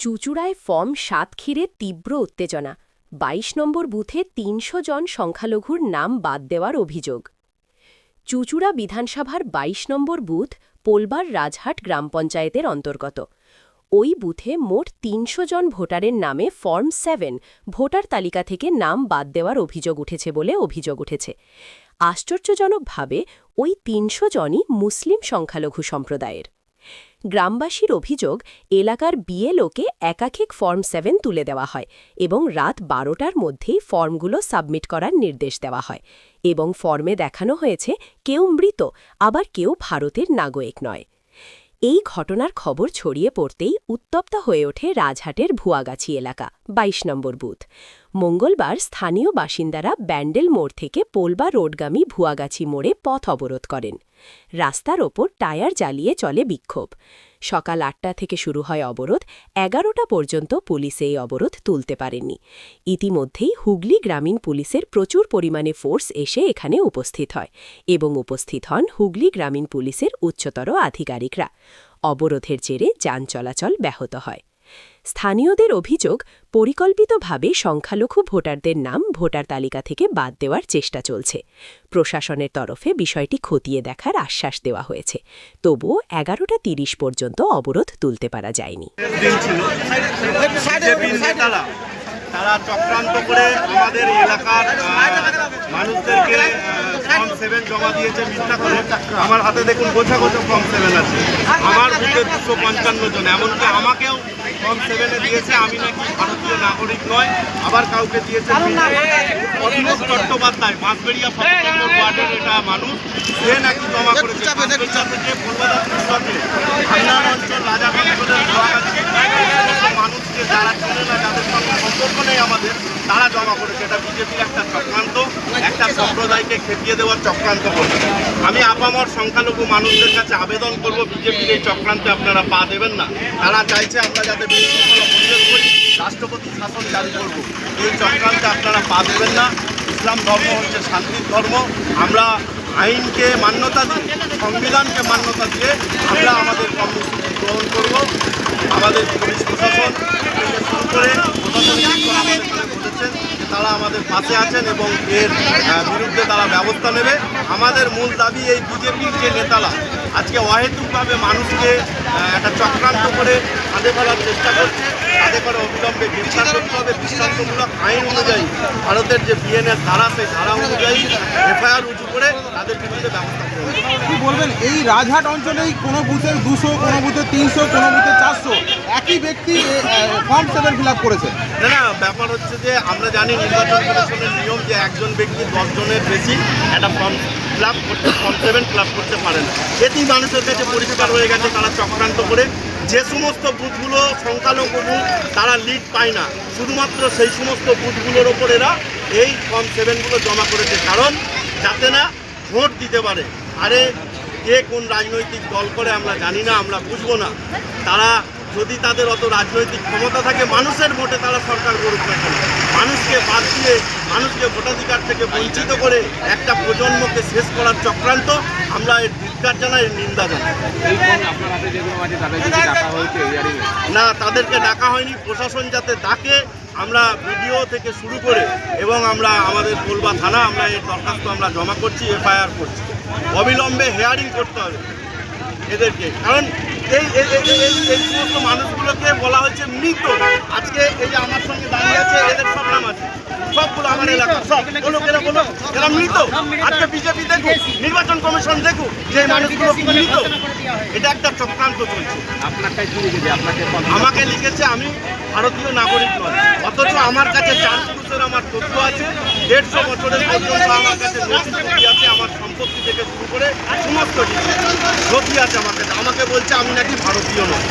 চুচুড়ায় form সাতক্ষীরে তীব্র উত্তেজনা। ২২ নম্বর বুথে তিনশো জন সংখ্যালঘুর নাম বাদ দেওয়ার অভিযোগ। চুচুড়া বিধানসভার ২২ নম্বর বুথ পোলবার রাজহাট গ্রাম পঞ্চায়েতের অন্তর্গত। ওই বুথে মোট তিনশো জন ভোটারের নামে ফর্ম সেভেন, ভোটার তালিকা থেকে নাম বাদ দেওয়ার অভিযোগ উঠেছে বলে অভিযোগ উঠেছে। আশ্চর্যজনকভাবে ওই তিনশো জনই মুসলিম সংখ্যালঘু সম্প্রদায়ের। গ্রামবাসীর অভিযোগ, এলাকার বিএলওকে একাধিক ফর্ম সেভেন তুলে দেওয়া হয় এবং রাত বারোটার মধ্যেই ফর্মগুলো সাবমিট করার নির্দেশ দেওয়া হয় এবং ফর্মে দেখানো হয়েছে, কেউ মৃত, আবার কেউ ভারতের নাগরিক নয়। এই ঘটনার খবর ছড়িয়ে পড়তেই উত্তপ্ত হয়ে ওঠে রাজহাটের ভুয়াগাছি এলাকা ২২ নম্বর বুথ। মঙ্গলবার স্থানীয় বাসিন্দারা ব্যান্ডেল মোড় থেকে পোলবা রোডগামী ভুয়াগাছি মোড়ে পথ অবরোধ করেন। রাস্তার ওপর টায়ার জ্বালিয়ে চলে বিক্ষোভ। সকাল আটটা থেকে শুরু হয় অবরোধ, এগারোটা পর্যন্ত পুলিশ এই অবরোধ তুলতে পারেনি। ইতিমধ্যেই হুগলি গ্রামীণ পুলিশের প্রচুর পরিমাণে ফোর্স এসে এখানে উপস্থিত হয় এবং উপস্থিত হন হুগলি গ্রামীণ পুলিশের উচ্চতর আধিকারিকরা। অবরোধের জেরে যান চলাচল ব্যাহত হয়। স্থানীয়দের অভিযোগ, পরিকল্পিতভাবে সংখ্যালঘু ভোটারদের নাম ভোটার তালিকা থেকে বাদ দেওয়ার চেষ্টা চলছে। প্রশাসনের তরফে বিষয়টি খতিয়ে দেখার আশ্বাস দেওয়া হয়েছে। তবুও এগারোটা তিরিশ পর্যন্ত অবরোধ তুলতে পারা যায়নি। তারা চক্রান্ত করে আমাদের এলাকার মানুষদেরকে ফর্ম সেভেন জমা দিয়েছে, মিথ্যা করে আমার হাতে দেখুন গোছা গোছা ফর্ম সেভেন আছে। আমার বুথে দুশো পঞ্চান্ন জন, এমনকি আমাকেও ফর্ম সেভেনে দিয়েছে আমি নাকি ভারতীয় নাগরিক নয় আবার কাউকে দিয়েছে অভিনব চট্টোপাধ্যায় সতেরো নম্বর ওয়ার্ডের এটা মানুষ সে নাকি জমা করেছে। থেকে কলকাতা ভান্ডার অঞ্চল গোয়াগাছি মানুষকে যারা চেনে না যাদের সঙ্গে সম্পর্ক নেই আমাদের তারা জমা করেছে। এটা বিজেপির একটা চক্রান্ত। একটা সম্প্রদায়কে খেপিয়ে দেওয়ার চক্রান্ত করছে আমি আপামর সংখ্যালঘু মানুষদের কাছে আবেদন করব, বিজেপির এই চক্রান্তে আপনারা পা দেবেন না। তারা চাইছে আমরা যাতে রাষ্ট্রপতি শাসন জারি করব। এই চক্রান্তে আপনারা পা দেবেন না। ইসলাম ধর্ম হচ্ছে শান্তির ধর্ম। আমরা আইনকে মান্যতা দিয়ে, সংবিধানকে মান্যতা দিয়ে আমরা আমাদের কর্মসূচি গ্রহণ করব। আমাদের পুলিশ প্রশাসন করে প্রশাসনিক আমাদের এখানে বলেছেন যে তারা আমাদের পাশে আছেন এবং এর বিরুদ্ধে তারা ব্যবস্থা নেবে। আমাদের মূল দাবি এই বিজেপির যে নেতারা, আজকে অহেতুকভাবে মানুষকে একটা চক্রান্ত করে কাঁধে ফেলার চেষ্টা করছে। তাদের করে অবিলম্বে গ্রেফতার করতে হবে দৃষ্টান্তমূলক আইন অনুযায়ী ভারতের যে বিএনএস ধারা সেই ধারা অনুযায়ী এফআইআর উঁচু করে তাদের বিরুদ্ধে ব্যবস্থা কি বলবেন? এই রাজহাট অঞ্চলেই কোনো বুথে দুশো কোনো বুথে তিনশো কোনো বুথে চারশো একই ব্যক্তি ফর্ম সেভেন ফিল আপ করেছে? না না ব্যাপার হচ্ছে যে আমরা জানি নির্বাচন কমিশনের নিয়ম যে একজন ব্যক্তি দশজনের বেশি একটা ফর্ম ফিল আপ করতে ফর্ম সেভেন ফিল আপ করতে পারে না। এটি মানুষের কাছে পরিষ্কার হয়ে গেছে তারা চক্রান্ত করে যে সমস্ত বুথগুলো সংখ্যালঘু বুথ, তারা লিড পায় না। শুধুমাত্র সেই সমস্ত বুথগুলোর ওপর এরা এই ফর্ম সেভেনগুলো জমা করেছে। কারণ যাতে না ভোট দিতে পারে। আরে, কে কোন রাজনৈতিক দল করে আমরা জানি না, আমরা বুঝব না। তারা যদি তাদের অত রাজনৈতিক ক্ষমতা থাকে মানুষের ভোটে তারা সরকার করুক না কেন? মানুষকে বাদ দিয়ে মানুষকে ভোটাধিকার থেকে বঞ্চিত করে একটা প্রজন্মকে শেষ করার চক্রান্ত আমরা এর ধিক্কার জানাই এর নিন্দা জানাই। না তাদেরকে ডাকা হয়নি। প্রশাসন যাতে ডাকে আমরা ভিডিও থেকে শুরু করে এবং আমরা আমাদের কোলবা থানা আমরা এর দরখাস্ত আমরা জমা করছি এফআইআর করছি। অবিলম্বে হেয়ারিং করতে হবে এদেরকে। কারণ এই এই- সমস্ত মানুষগুলোকে বলা হচ্ছে মৃত। আজকে এই যে আমার সঙ্গে দাঁড়িয়ে আছে এদের সব নাম আছে। সবগুলো আমার এলাকা সব। এরা বলো এরা মৃত। আজকে বিজেপি দেখুক নির্বাচন কমিশন দেখুক যে মানুষগুলো মৃত। এটা একটা চক্রান্ত চলছে। আপনাকে আমাকে লিখেছে আমি ভারতীয় নাগরিক নয় অথচ আমার কাছে চার পুরুষের আমার তথ্য আছে। দেড়শো বছরের পর্যন্ত আমার কাছে নথি আছে আমার সম্পত্তি থেকে শুরু করে সমস্ত নথি আছে আমার কাছে। আমাকে বলছে আমি নাকি ভারতীয় নয়